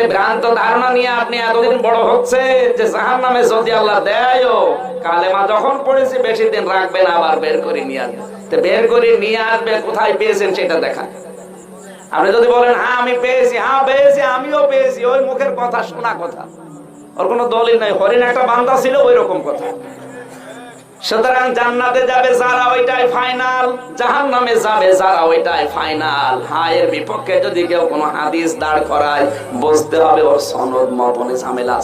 যে ভ্রান্ত ধারণা নিয়ে আপনি এতদিন বড় হচ্ছে যে জাহান নামে যদি আল্লাহ দেয় কালেমা যখন পড়েছি বেশি দিন রাখবেন, আবার বের করে নিয়ে আসবে বের করে নিয়ে আসবে কোথায় পেয়েছেন সেটা দেখা আপনি যদি বলেন হ্যাঁ আমি পেয়েছি হ্যাঁ পেয়েছি, আমিও পেয়েছি ওই মুখের কথা শোনা কথা। ওর কোনো দলিল নাই। হরিণ একটা বান্দা ছিল, ওই রকম কথা। সুতরাং জান্নাতে যাবে যারা, ওইটাই ফাইনাল জাহান নামে যাবে যারা, ওইটাই ফাইনাল হায়ের বিপক্ষে যদি কেউ কোনো হাদিস দাঁড় করায়, বুঝতে হবে ওর সনদ মতনে ঝামেলা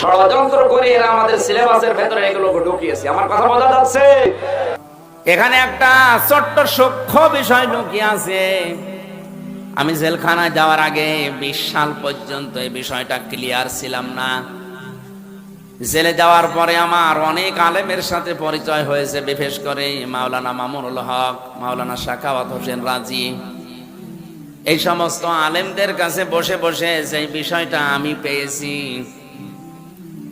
ষড়যন্ত্র করে আমাদের ভেতরে কথা যাচ্ছে? এখানে একটা ছোট্ট সূক্ষ্ম বিষয় ঢুকিয়ে আমি জেলখানায় যাওয়ার আগে বিশ সাল পর্যন্ত এই বিষয়টা ক্লিয়ার ছিলাম না। জেলে যাওয়ার পরে আমার অনেক আলেমের সাথে পরিচয় হয়েছে, বিশেষ করে মাওলানা মামুনুল হক, মাওলানা শাখাওয়াত হোসেন রাজি। এই সমস্ত আলেমদের কাছে বসে বসে যে বিষয়টা আমি পেয়েছি,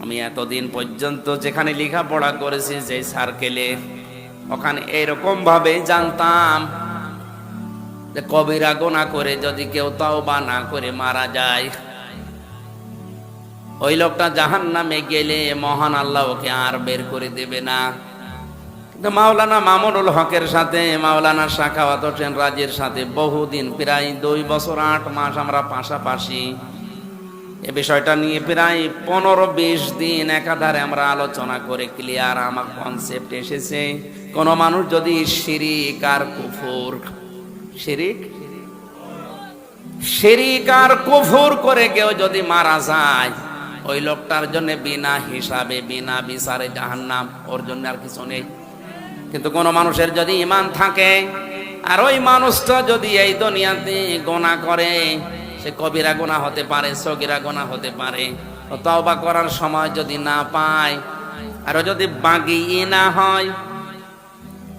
আমি এতদিন পর্যন্ত যেখানে লেখাপড়া করেছি যে সার্কেলে ওখানে এরকম ভাবে জানতাম যে কবিরা গোনা করে, যদি কেউ তাও বা না করে মারা যায়। ওই লোকটা জাহান নামে গেলে মহান আল্লাহ ওকে আর বের করে দেবে না। মাওলানা মামুনুল হকের সাথে, মাওলানা শাখাওয়াত হোসেন রাজের সাথে বহুদিন, প্রায় দুই বছর, আট মাস আমরা পাশাপাশি। এ বিষয়টা নিয়ে প্রায় পনেরো বিশ দিন একাধারে আমরা আলোচনা করে ক্লিয়ার আমার কনসেপ্ট এসেছে। কোন মানুষ যদি শিরিক আর কুফুর শিরিক? শিরিক আর কুফুর করে কেউ যদি মারা যায়, ওই লোকটার জন্য বিনা হিসাবে, বিনা বিচারে জাহান্নাম, ওর জন্য আর কিছু নেই। কিন্তু কোন মানুষের যদি ইমান থাকে, আর ওই মানুষটা যদি এই দুনিয়াতে গোনা করে, সে কবিরা গোনা হতে পারে, সগিরা গোনা হতে পারে তওবা করার সময় যদি না পায়, আর যদি বাগি না হয়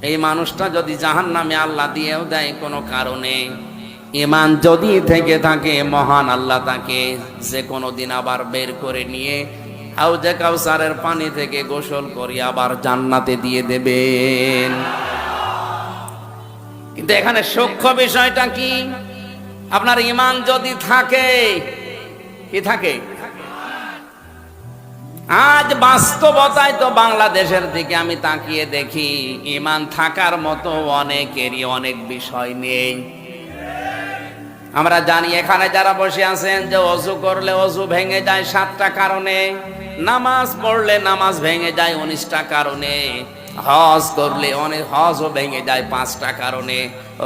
এই মানুষটা যদি জাহান নামে আল্লাহ দিয়েও দেয় কোনো কারণে ইমান যদি থেকে থাকে, মহান আল্লাহ তাকে যে কোনো দিন আবার বের করে নিয়ে হাউজে কাউসারের পানি থেকে গোসল করি আবার জান্নাতে দিয়ে দেবেন। কিন্তু এখানে সূক্ষ্ম বিষয়টা কি? আপনার ইমান যদি থাকে, কি থাকে? আজ বাস্তবতায় তো বাংলাদেশের দিকে আমি তাকিয়ে দেখি, ইমান থাকার মতো অনেকেরই অনেক বিষয় নেই। আমরা জানি এখানে যারা বসে আছেন যে অজু করলে অজু ভেঙে যায় সাতটা কারণে, নামাজ পড়লে নামাজ ভেঙে যায় উনিশটা কারণে, হজ করলে অনেক হজও ভেঙে যায় পাঁচটা কারণে,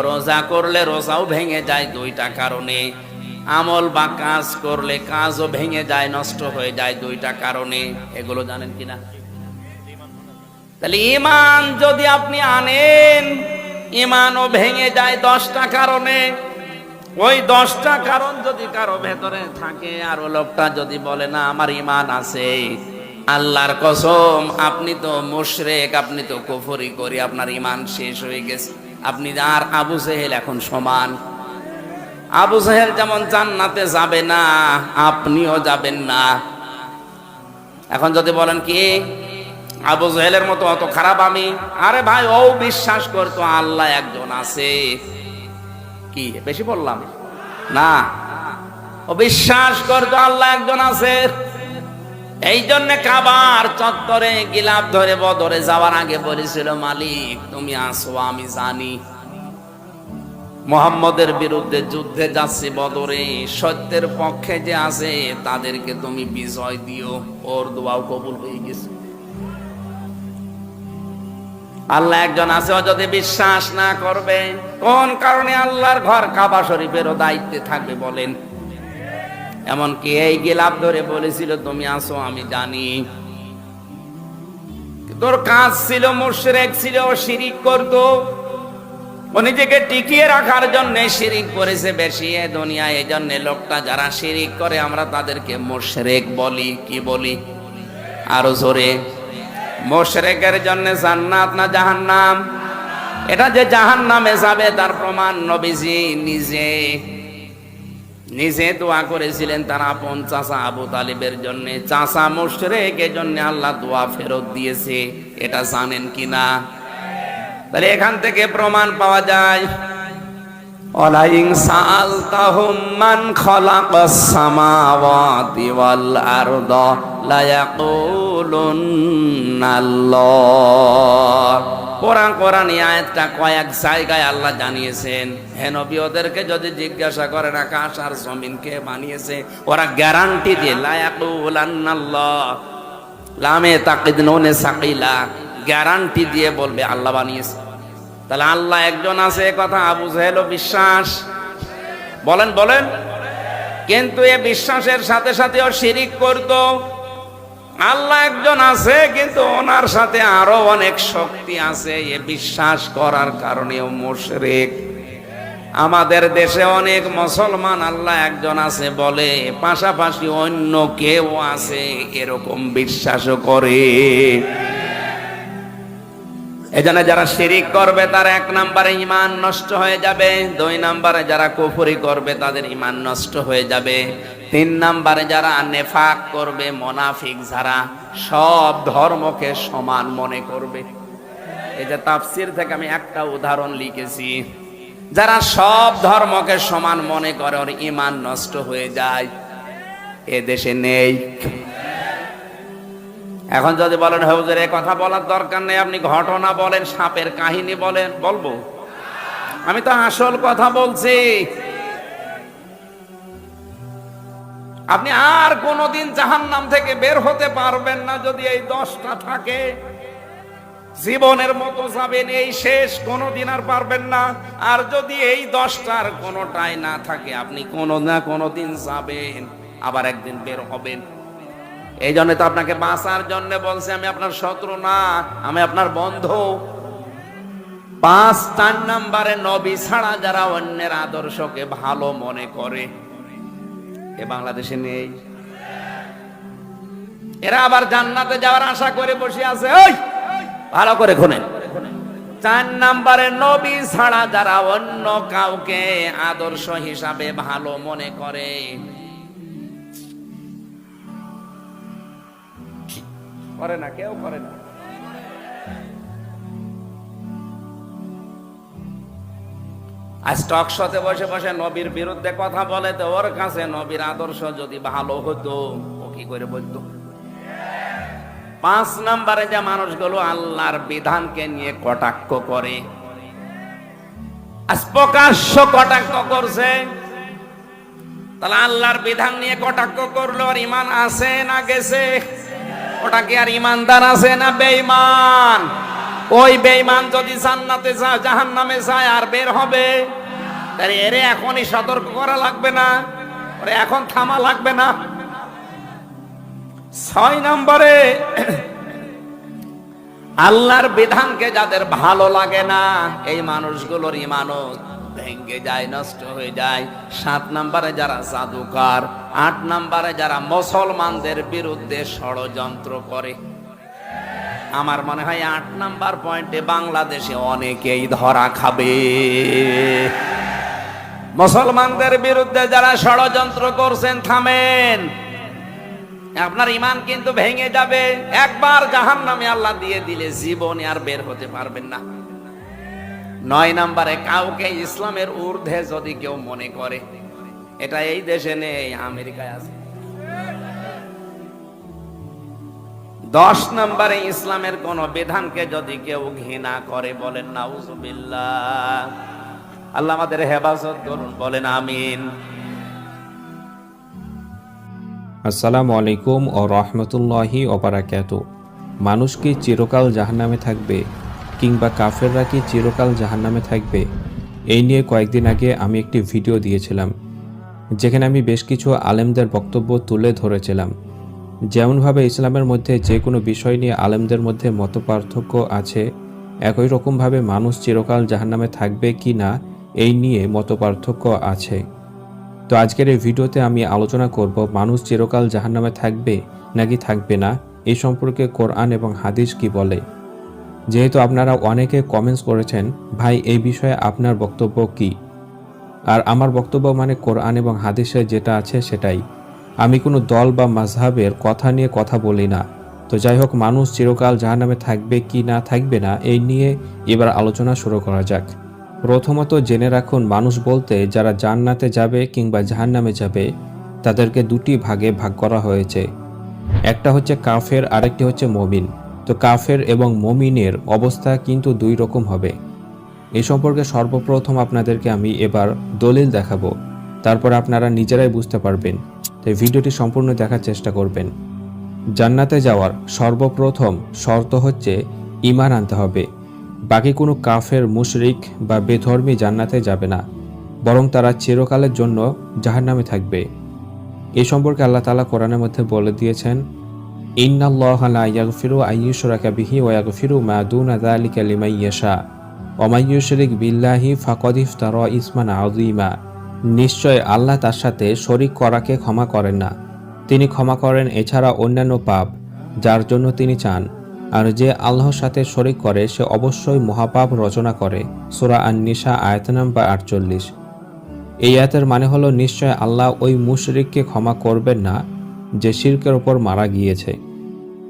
রোজা করলে রোজাও ভেঙে যায় দুইটা কারণে। আমল বা কাজ করলে কাজও ভেঙে যায়, নষ্ট হয়ে যায় দুইটা কারণে। এগুলো জানেন কিনা? তাহলে ইমান যদি আপনি আনেন ইমানও ভেঙে যায় দশটা কারণে। ওই দশটা কারণ যদি কারও ভেতরে থাকে, আর লোকটা যদি বলে, না, আমার ইমান আছে। আল্লাহর কসম, আপনি তো মুশরেক, আপনি তো কুফরি করি, আপনার ইমান শেষ হয়ে গেছে। আপনি আর আবু সেহেল এখন সমান। আবু সাহেল যেমন জান্নাতে যাবে না, আপনিও যাবেন না। এখন যদি বলেন কি, আবু জহেলের মতো অত খারাপ আমি? আরে ভাই, ও বিশ্বাস করতো আল্লাহ একজন আছে। কি, বেশি বললাম? না। ও বিশ্বাস করতো আল্লাহ একজন আছে। এই জন্য কাবার চত্বরে গিলাপ ধরে বদরে যাওয়ার আগে বলেছিল, মালিক, তুমি আসো, আমি জানি। মোহাম্মদের বিরুদ্ধে যুদ্ধে যাচ্ছে বদরে, সত্যের পক্ষে যে আছে, তাদেরকে তুমি বিজয় দিও। ওর দোয়াও কবুল হয়ে গেছে। আল্লাহ একজন আছে, ও যদি বিশ্বাস না করবে, কোন কারণে আল্লাহর ঘর কাবা শরীফেরও দায়িত্বে থাকবে বলেন। এমনকি এই গিলাপ ধরে বলেছিল, তুমি আসো আমি জানি। তোর কাজ ছিল, মুশরেক ছিল, শিরিক করতো নিজেকে টিকিয়ে রাখার জন্য শিরিক করেছে বেশি এ দুনিয়ায়। এই জন্য লোকটা যারা শিরিক করে, আমরা তাদেরকে মোশরেক বলি, কি বলি? আরও জোরে। মোশরেকের জন্য জান্নাত না জাহান্নাম? এটা যে জাহান্নামে যাবে, তার প্রমাণ নবীজি নিজে। নিজে দোয়া করেছিলেন তার আপন চাচা আবু তালিবের জন্য। চাচা মুশরেকের জন্য আল্লাহ দোয়া ফেরত দিয়েছে। এটা জানেন কিনা? তাহলে এখান থেকে প্রমাণ পাওয়া যায়। কয়েক জায়গায় আল্লাহ জানিয়েছেন। হে ওদেরকে যদি জিজ্ঞাসা করেন আকাশ আর জমিন কে বানিয়েছে, ওরা গ্যারান্টি দিয়ে লা ইয়াকুলান্নাল্লাহ লামে তাকিদ সাকিলা। গ্যারান্টি দিয়ে বলবে, আল্লাহ বানিয়েছে। তাহলে আল্লাহ একজন আছে কথা আবু জাহেলও বিশ্বাস। বলেন বলেন। কিন্তু এ বিশ্বাসের সাথে সাথেও শিরিক করত। আল্লাহ একজন আছে, কিন্তু ওনার সাথে আরও অনেক শক্তি আছে। এ বিশ্বাস করার কারণেও মুশরিক। আমাদের দেশে অনেক মুসলমান আল্লাহ একজন আছে বলে, পাশাপাশি অন্য কেউ আছে, এরকম বিশ্বাসও করে। এজন্য যারা শিরিক করবে, তার এক নম্বরে ইমান নষ্ট হয়ে যাবে, দুই নম্বরে যারা কুফরি করবে, তাদের ইমান নষ্ট হয়ে যাবে, তিন নম্বরে যারা নেফাক করবে, মোনাফিক যারা, সব ধর্মকে সমান মনে করবে। এই যে তাফসির থেকে আমি একটা উদাহরণ লিখেছি, যারা সব ধর্মকে সমান মনে করে, ওর ইমান নষ্ট হয়ে যায়, এ দেশে নেই। এখন যদি বলেন, হুজুর কথা বলার দরকার নেই, আপনি ঘটনা বলেন, সাপের কাহিনী বলেন, বলব। আমি তো আসল কথা বলছি। আপনি আর কোনোদিন জাহান্নাম থেকে বের হতে পারবেন না যদি এই দশটা থাকে। জীবনের মতো যাবেন, এই শেষ, কোনোদিন আর পারবেন না। আর যদি এই দশটার কোনোটাই না থাকে, আপনি কোনো না কোনোদিন যাবেন, আবার একদিন বের হবেন। এই জন্য তো আপনাকে বাঁচার জন্য বলছে, আমি আপনার শত্রু না, আমি আপনার বন্ধু। পাঁচ চার নাম্বারে নবী ছাড়া যারা অন্যের আদর্শকে ভালো মনে করে, এ বাংলাদেশে নেই। এরা আবার জান্নাতে যাওয়ার আশা করে বসে আছে ওই ভালো করে চার নাম্বারে নবী ছাড়া যারা অন্য কাউকে আদর্শ হিসাবে ভালো মনে করে করে না, কেউ করে না। বসে বসে নবীর বিরুদ্ধে কথা বলে তো ওর কাছে নবীর আদর্শ যদি ভালো হতো, ও কি করে বলতো? পাঁচ নম্বরে যে মানুষগুলো আল্লাহর বিধানকে নিয়ে কটাক্ষ করে প্রকাশ্য কটাক্ষ করছে, তাহলে আল্লাহর বিধান নিয়ে কটাক্ষ করল আর ইমান আছে না গেছে? ওটা কি আর ইমানদার আছে না বেঈমান? ওই বেঈমান যদি জান্নাতে যায় জাহান্নামে যায়, আর বের হবে। তাহলে এরে এখনই সতর্ক করা লাগবে না। ওরে এখন থামা লাগবে না। ছয় নম্বরে, আল্লাহর বিধানকে যাদের ভালো লাগে না, এই মানুষগুলোর ইমানত ভেঙ্গে যায়, নষ্ট হয়ে যায়। সাত নম্বরে যারা জাদুকার আট নম্বরে যারা মুসলমানদের বিরুদ্ধে ষড়যন্ত্র করে। আমার মনে হয় আট নাম্বার পয়েন্টে বাংলাদেশে অনেকেই ধরা খাবে। মুসলমানদের বিরুদ্ধে যারা ষড়যন্ত্র করছেন, থামেন। আপনার ইমান কিন্তু ভেঙে যাবে। একবার জাহান নামে আল্লাহ দিয়ে দিলে জীবনে আর বের হতে পারবেন না। নম্বরে, কাউকে ইসলামের ঊর্ধ্বে যদি কেউ মনে করে, এটা এই দেশে নেই, আমেরিকায় আছে। দশ নম্বরে, ইসলামের কোন বিধানকে যদি কেউ ঘৃণা করে, বলেন, নাউজুবিল্লাহ। আল্লাহ আমাদের হেফাজত করুন, বলেন, আমিন। আসসালামু আলাইকুম ও রহমতুল্লাহি ওবারাকাত মানুষ কি চিরকাল জাহান্নামে থাকবে? কিংবা কাফেররা কি চিরকাল জাহান্নামে থাকবে? এই নিয়ে কয়েকদিন আগে আমি একটি ভিডিও দিয়েছিলাম, যেখানে আমি বেশ কিছু আলেমদের বক্তব্য তুলে ধরেছিলাম। যেমনভাবে ইসলামের মধ্যে যে কোনো বিষয় নিয়ে আলেমদের মধ্যে মতপার্থক্য আছে, একই রকমভাবে মানুষ চিরকাল জাহান্নামে থাকবে কি না, এই নিয়ে মতপার্থক্য আছে। তো আজকের এই ভিডিওতে আমি আলোচনা করব, মানুষ চিরকাল জাহান্নামে থাকবে নাকি থাকবে না? এই সম্পর্কে কোরআন এবং হাদিস কি বলে? যেহেতু আপনারা অনেকে কমেন্টস করেছেন, ভাই, এই বিষয়ে আপনার বক্তব্য কি? আর আমার বক্তব্য মানে কোরআন এবং হাদিসে যেটা আছে সেটাই। আমি কোনো দল বা মাঝহাবের কথা নিয়ে কথা বলি না। তো যাই হোক, মানুষ চিরকাল জাহান্নামে থাকবে কি না থাকবে না, এই নিয়ে এবার আলোচনা শুরু করা যাক। প্রথমত জেনে রাখুন, মানুষ বলতে যারা জান্নাতে যাবে কিংবা জাহান্নামে যাবে, তাদেরকে দুটি ভাগে ভাগ করা হয়েছে। একটা হচ্ছে কাফের, আরেকটি হচ্ছে মমিন। তো কাফের এবং মমিনের অবস্থা কিন্তু দুই রকম হবে। এ সম্পর্কে সর্বপ্রথম আপনাদেরকে আমি এবার দলিল দেখাবো। তারপর আপনারা নিজেরাই বুঝতে পারবেন। তাই ভিডিওটি সম্পূর্ণ দেখার চেষ্টা করবেন। জান্নাতে যাওয়ার সর্বপ্রথম শর্ত হচ্ছে ইমান আনতে হবে। বাকি কোনো কাফের, মুশরিক বা বেধর্মী জান্নাতে যাবে না। বরং তারা চিরকালের জন্য জাহান্নামে থাকবে। এ সম্পর্কে আল্লাহ তালা কোরআনের মধ্যে বলে দিয়েছেন মা মান ইসমান নিশ্চয় আল্লাহ তার সাথে শরিক করাকে ক্ষমা করেন না। তিনি ক্ষমা করেন এছাড়া অন্যান্য পাপ, যার জন্য তিনি চান। আর যে আল্লাহর সাথে শরিক করে, সে অবশ্যই মহাপাপ রচনা করে। সূরা আন-নিসা আয়াত নাম্বার আটচল্লিশ। এই আয়াতের মানে হলো, নিশ্চয় আল্লাহ ওই মুশরিককে ক্ষমা করবেন না, যে শিরকের ওপর মারা গিয়েছে।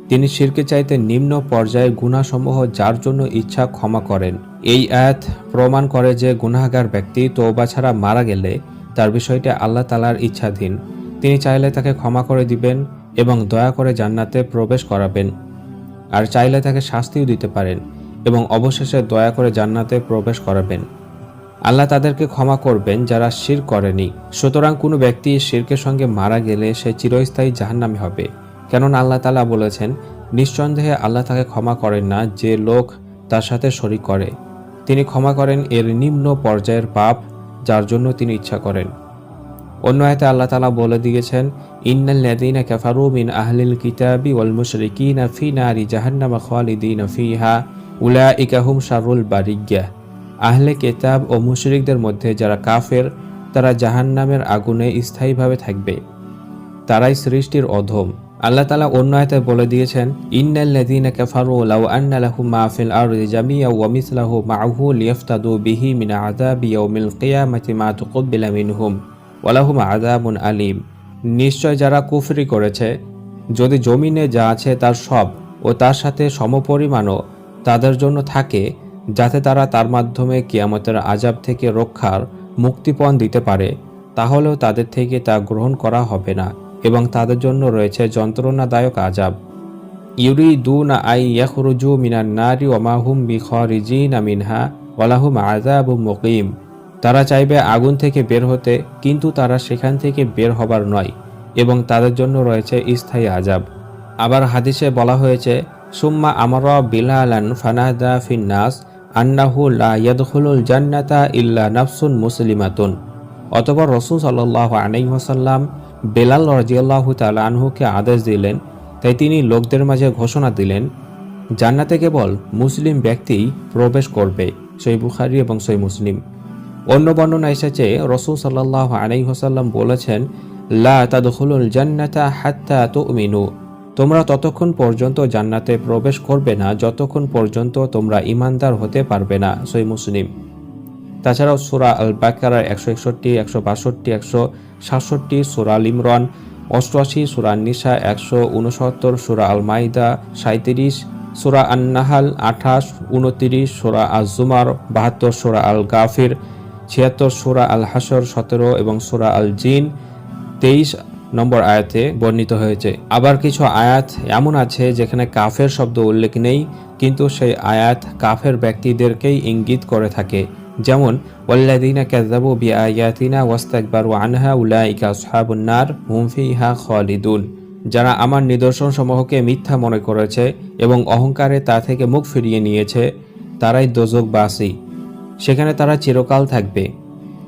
তিনি শিরকে চাইতে নিম্ন পর্যায়ে গুণাসমূহ যার জন্য ইচ্ছা ক্ষমা করেন। এই আয়াত প্রমাণ করে যে গুনাহগার ব্যক্তি তৌবা ছাড়া মারা গেলে তার বিষয়টি আল্লাহ তালার ইচ্ছাধীন। তিনি চাইলে তাকে ক্ষমা করে দিবেন এবং দয়া করে জান্নাতে প্রবেশ করাবেন আর চাইলে তাকে শাস্তিও দিতে পারেন এবং অবশেষে দয়া করে জান্নাতে প্রবেশ করাবেন। আল্লাহ তাদেরকে ক্ষমা করবেন যারা শির করেনি। সুতরাং কোনো ব্যক্তি শিরকের সঙ্গে মারা গেলে সে চিরস্থায়ী জাহান্নামে হবে। কেননা আল্লাহ তালা বলেছেন, নিঃসন্দেহে আল্লাহ তাকে ক্ষমা করেন না যে লোক তার সাথে শরিক করে। তিনি ক্ষমা করেন এর নিম্ন পর্যায়ের পাপ যার জন্য তিনি ইচ্ছা করেন। অন্য আয়তে আল্লাহ তালা বলে দিয়েছেন ইন্নাল লাযীনা কাফারু মিন আহলিল কিতাবি ওয়াল মুশরিকিনা ফি নারি জাহান্নামা খালিদিনা ফিহা, উলাইকা হুম শারুল বারিয়াহ আহলে কেতাব ও মুশরিকদের মধ্যে যারা কাফের, তারা জাহান্নামের আগুনে স্থায়ীভাবে থাকবে। তারাই সৃষ্টির অধম। আল্লাহ তালা অন্য আয়তে বলে দিয়েছেন, ইন্নাল লাযীনা কাফারু লাউ আন্না লাহুম মা ফিল আরদি জামিয়া ওয়া মিসলাহু মা'আহু লিয়াফতাদু বিহি মিন আযাবি ইয়াউমিল কিয়ামাতি মা তুকব্বিলা মিনহুম ওয়া লাহুম আযাবুন আলীম। নিশ্চয় যারা কুফরি করেছে, যদি জমিনে যা আছে তার সব ও তার সাথে সমপরিমাণও তাদের জন্য থাকে, যাতে তারা তার মাধ্যমে কিয়ামতের আজাব থেকে রক্ষার মুক্তিপণ দিতে পারে, তাহলেও তাদের থেকে তা গ্রহণ করা হবে না। এবং তাদের জন্য রয়েছে যন্ত্রণাদায়ক আজাব ইউরিদুনা আই ইয়াখরুজু মিনান নারি ওমাহুম বিখরিজিনা মিনহা ওয়ালাহুম আযাবু মুকিম। তারা চাইবে আগুন থেকে বের হতে, কিন্তু তারা সেখান থেকে বের হবার নয় এবং তাদের জন্য রয়েছে স্থায়ী আজাব আবার হাদিসে বলা হয়েছে, সুম্মা আমারা বিলালান ফানাদা ফিন্নাস আন্নাহু লা ইয়াদখুলুল জান্নাতা ইল্লা নাফসুন মুসলিমাতুন। অতপর রসুল সাল্লাহ আলাইসাল্লাম বেলাল রাজিয়াল্লাহু তাআলা আনহুকে আদেশ দিলেন, তাই তিনি লোকদের মাঝে ঘোষণা দিলেন, জান্নাতে কেবল মুসলিম ব্যক্তিই প্রবেশ করবে, সই বুখারি এবং সই মুসলিম। অন্য বর্ণনা এসেছে, রসুল সাল্লাহ আলাইসাল্লাম বলেছেন, লা তাদখুলুল জান্নাতা হাত্তা তুমিনু। তোমরা ততক্ষণ পর্যন্ত জান্নাতে প্রবেশ করবে না, যতক্ষণ পর্যন্ত তোমরা ইমানদার হতে পারবে না, সই মুসলিম। তাছাড়াও সুরা আল বাকারার একশো একষট্টি, একশো বাষট্টি, একশো সাতষট্টি, সুরা আল ইমরান, অষ্টআশি, সুরা নিসা একশো উনসত্তর, সুরা আল মাইদা সাঁত্রিশ সুরা আন্নাহাল, আঠাশ, উনতিরিশ, সুরা আল জুমার বাহাত্তর, সুরা আল গাফির ছিয়াত্তর, সুরা আল হাসর সতেরো এবং সুরা আল জিন তেইশ নম্বর আয়াতে বর্ণিত হয়েছে। আবার কিছু আয়াত এমন আছে যেখানে কাফের শব্দ উল্লেখ নেই, কিন্তু সেই আয়াত কাফের ব্যক্তিদেরকেই ইঙ্গিত করে থাকে। যেমন, ওয়াল্লাযীনা কাযাবু বিআয়াতিনা ওয়াস্তাকবারু আনহা উলাইকা আসহাবুন নার হুম ফিহা খালিদুন। যারা আমার নিদর্শন সমূহকে মিথ্যা মনে করেছে এবং অহংকারে তা থেকে মুখ ফিরিয়ে নিয়েছে, তারাই দোজকবাসী সেখানে তারা চিরকাল থাকবে।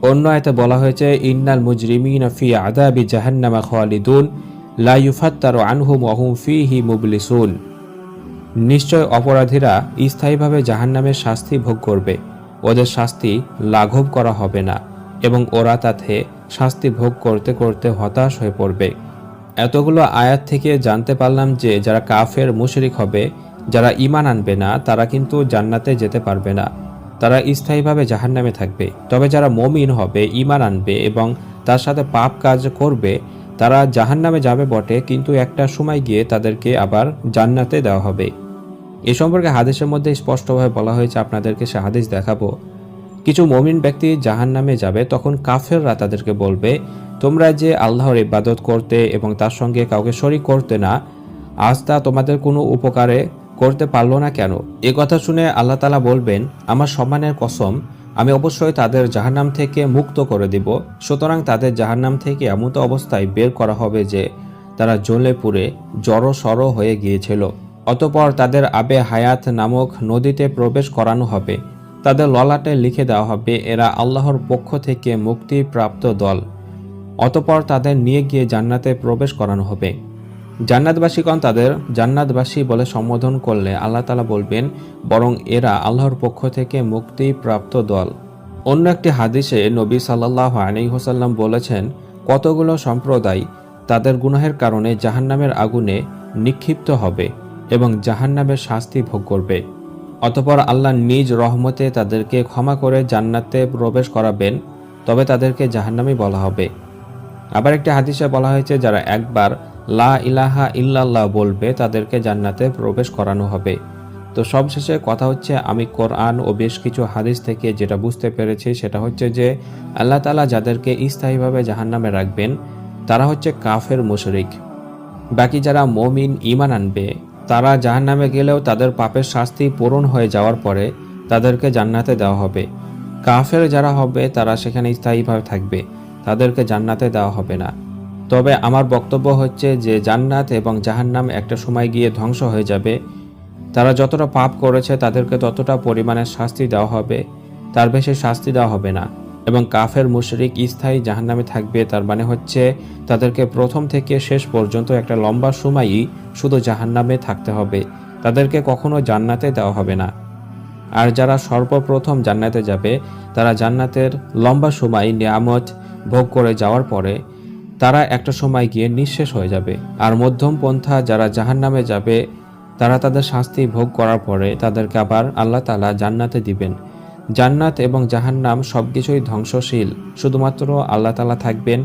অন্য এতে বলা হয়েছে, ইন্নাল মুজরিমিনা ফি আদাবি জাহান্নামা খালিদুন, লা ইউফাত্তারু আনহুম অহুম ফি হি মুবলিসুন। নিশ্চয় অপরাধীরা স্থায়ীভাবে জাহান্নামের শাস্তি ভোগ করবে। ওদের শাস্তি লাঘব করা হবে না এবং ওরা তাতে শাস্তি ভোগ করতে করতে হতাশ হয়ে পড়বে। এতগুলো আয়াত থেকে জানতে পারলাম যে যারা কাফের, মুশরিক হবে, যারা ইমান আনবে না, তারা কিন্তু জান্নাতে যেতে পারবে না। তারা স্থায়ীভাবে জাহান্নামে থাকবে। তবে যারা মমিন হবে ইমান আনবে এবং তার সাথে পাপ কাজ করবে, তারা জাহান্নামে যাবে বটে, কিন্তু একটা সময় গিয়ে তাদেরকে আবার জান্নাতে দেওয়া হবে। এ সম্পর্কে হাদিসের মধ্যে স্পষ্টভাবে বলা হয়েছে, আপনাদেরকে সে হাদিস দেখাবো। কিছু মমিন ব্যক্তি জাহান নামে যাবে, তখন কাফেররা তাদেরকে বলবে, তোমরা যে আল্লাহর ইবাদত করতে এবং তার সঙ্গে কাউকে শরিক করতে না, আজ তা তোমাদের কোনো উপকারে করতে পারল না কেন? এ কথা শুনে আল্লাহ তালা বলবেন, আমার সম্মানের কসম, আমি অবশ্যই তাদের জাহান্নাম থেকে মুক্ত করে দিব। সুতরাং তাদের জাহান্নাম থেকে এমতো অবস্থায় বের করা হবে যে, তারা জ্বলে পুড়ে জড়ো সড়ো হয়ে গিয়েছিল। অতপর তাদের আবে হায়াত নামক নদীতে প্রবেশ করানো হবে। তাদের ললাটে লিখে দেওয়া হবে, এরা আল্লাহর পক্ষ থেকে মুক্তিপ্রাপ্ত দল। অতপর তাদের নিয়ে গিয়ে জান্নাতে প্রবেশ করানো হবে। জান্নাতবাসীগণ তাদের জান্নাতবাসী বলে সম্বোধন করলে আল্লাহ তালা বলবেন, বরং এরা আল্লাহর পক্ষ থেকে মুক্তিপ্রাপ্ত দল। অন্য একটি হাদিসে নবী সাল্লাহ আলী হোসাল্লাম বলেছেন, কতগুলো সম্প্রদায় তাদের গুনাহের কারণে জাহান্নামের আগুনে নিক্ষিপ্ত হবে। এবং জাহান্নামের শাস্তি ভোগ করবে। অতপর আল্লাহ নিজ রহমতে তাদেরকে ক্ষমা করে জান্নাতে প্রবেশ করাবেন, তবে তাদেরকে জাহান্নামই বলা হবে। আবার একটি হাদিসে বলা হয়েছে, যারা একবার লা ইলাহা ইল্লাল্লাহ বলবে, তাদেরকে জান্নাতে প্রবেশ করানো হবে। তো সবশেষে কথা হচ্ছে, আমি কোরআন ও বেশ কিছু হাদিস থেকে যেটা বুঝতে পেরেছি, সেটা হচ্ছে যে, আল্লাহ তালা যাদেরকে স্থায়ীভাবে জাহান্নামে রাখবেন, তারা হচ্ছে কাফের, মুশরিক। বাকি যারা মমিন ইমান আনবে তারা জাহান্নামে গেলেও তাদের পাপের শাস্তি পূরণ হয়ে যাওয়ার পরে তাদেরকে জান্নাতে দেওয়া হবে। কাফের যারা হবে, তারা সেখানে স্থায়ীভাবে থাকবে। তাদেরকে জান্নাতে দেওয়া হবে না। তবে আমার বক্তব্য হচ্ছে যে, জান্নাত এবং জাহান্নাম একটা সময় গিয়ে ধ্বংস হয়ে যাবে। তারা যতটা পাপ করেছে, তাদেরকে ততটা পরিমাণের শাস্তি দেওয়া হবে। তার বেশি শাস্তি দেওয়া হবে না। এবং কাফের মুশরিক স্থায়ী জাহান্নামে থাকবে। তার মানে হচ্ছে তাদেরকে প্রথম থেকে শেষ পর্যন্ত একটা লম্বা সময়ই শুধু জাহান্নামে থাকতে হবে। তাদেরকে কখনো জান্নাতে দেওয়া হবে না। আর যারা সর্বপ্রথম জান্নাতে যাবে, তারা জান্নাতের লম্বা সময় নিয়ামত ভোগ করে যাওয়ার পরে তারা একটা সময় গিয়ে নিঃশেষ হয়ে যাবে। আর মধ্যম পন্থা যারা জাহান্নামে যাবে, তারা তাদের শাস্তি ভোগ করার পরে তাদেরকে আবার আল্লাহ তালা জান্নাতে দিবেন। জান্নাত এবং জাহান্নাম সবকিছুই ধ্বংসশীল, শুধুমাত্র আল্লাহ তালা থাকবেন,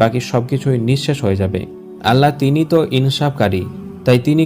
বাকি সব কিছুই নিঃশেষ হয়ে যাবে। আল্লাহ তিনি তো ইনসাফকারী, তাই তিনি